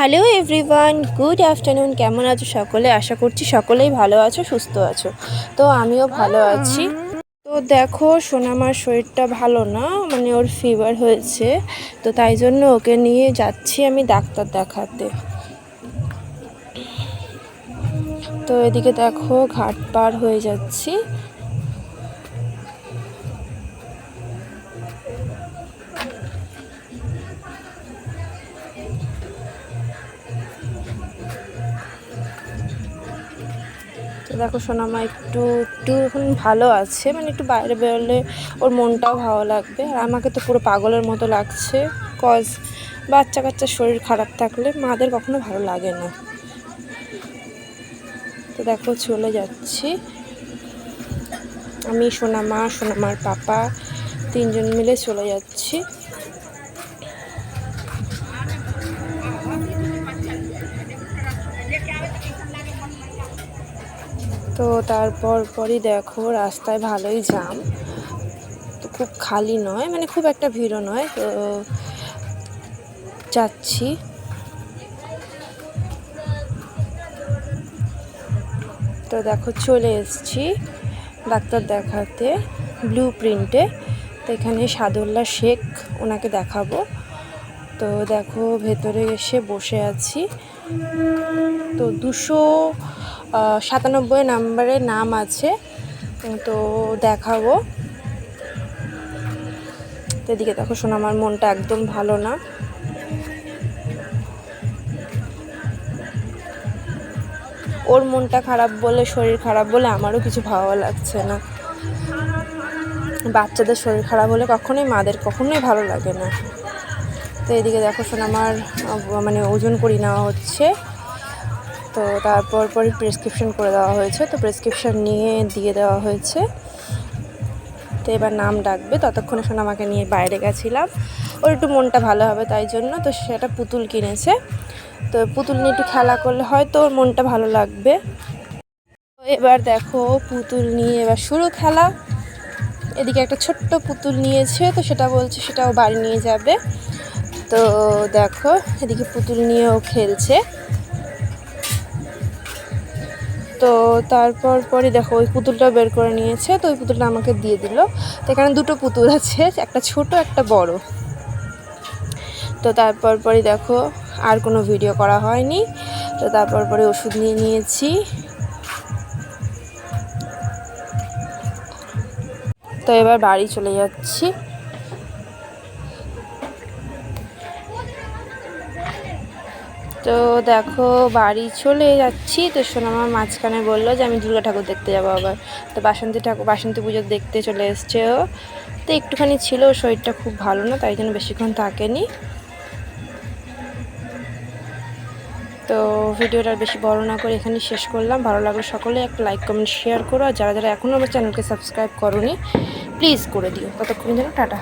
Hello everyone, good afternoon. কেমন আছো সকলে? আশা করছি সকলেই ভালো আছো, সুস্থ আছো। তো আমিও ভালো আছি। তো দেখো, সোনামার শরীরটা ভালো না মানে ওর ফিভার হয়েছে। তো তাই জন্য ওকে নিয়ে যাচ্ছি আমি ডাক্তার দেখাতে। তো এদিকে দেখো, ঘাট পার হয়ে যাচ্ছি। দেখো সোনামা একটু একটু এখন ভালো আছে মানে একটু বাইরে বেরোলে ওর মনটাও ভালো লাগবে। আর আমাকে তো পুরো পাগলের মতো লাগছে কজ বাচ্চা কাচ্চার শরীর খারাপ থাকলে মাদের কখনো ভালো লাগে না। তো দেখো চলে যাচ্ছি। আমি সোনামা, সোনামার পাপা, তিনজন মিলে চলে যাচ্ছি। তো তারপর পরই দেখো রাস্তায় ভালোই জাম তো খুব খালি নয় মানে খুব একটা ভিড়ও নয়। তো যাচ্ছি। তো দেখো চলে এসছি ডাক্তার দেখাতে ব্লু প্রিন্টে তো এখানে সাদুল্লা শেখ ওনাকে দেখাবো। তো দেখো ভেতরে এসে বসে আছি। তো দুশো সাতানব্বই নাম্বারে নাম আছে, তো দেখাবো। তো এদিকে দেখো শোনো, আমার মনটা একদম ভালো না। ওর মনটা খারাপ বলে, শরীর খারাপ বলে আমারও কিছু ভালো লাগছে না। বাচ্চাদের শরীর খারাপ হলে কখনোই, মাদের কখনোই ভালো লাগে না। তো এদিকে দেখো শোনো, আমার মানে ওজন করি নেওয়া হচ্ছে। তো তারপর পরই প্রেসক্রিপশন করে দেওয়া হয়েছে। তো প্রেসক্রিপশন নিয়ে দিয়ে দেওয়া হয়েছে। তো এবার নাম ডাকবে। ততক্ষণে শোনা আমাকে নিয়ে বাইরে গেছিলাম। ওর একটু মনটা ভালো হবে তাই জন্য। তো সেটা পুতুল কিনেছে। তো পুতুল নিয়ে একটু খেলা করলে হয়তো ওর মনটা ভালো লাগবে। এবার দেখো পুতুল নিয়ে এবার শুরু খেলা। এদিকে একটা ছোট্ট পুতুল নিয়েছে। তো সেটা বলছে সেটাও বাড়ি নিয়ে যাবে। তো দেখো এদিকে পুতুল নিয়েও খেলছে। তো তারপর পরে দেখো ওই পুতুলটা বের করে নিয়েছে, তো ওই পুতুলটা আমাকে দিয়ে দিল। তো এখানে দুটো পুতুল আছে, একটা ছোট, একটা বড়। তো তারপর পরে দেখো আর কোনো ভিডিও করা হয়নি। তো তারপর পরে ওষুধ নিয়ে নিয়েছি। তো এবার বাড়ি চলে যাচ্ছি। তো দেখো, বাড়ি চলে যাচ্ছি। তো আমার মাঝখানে বলল যে, আমি দুর্গা ঠাকুর দেখতে যাব আবার। তো বাসন্তী ঠাকুর, বাসন্তী পুজো দেখতে চলে এসছে ও। তো একটুখানি ছিল শরীরটা খুব ভালো না, তাই জন্য বেশিক্ষণ থাকেনি। তো ভিডিওটা বেশি বড় না করে এখানে শেষ করলাম। ভালো লাগল সকলে একটা লাইক কমেন্ট শেয়ার করো। আর যারা যারা এখনও আমার চ্যানেলকে সাবস্ক্রাইব করো প্লিজ করে দিও। ততক্ষণ যেন টাটা।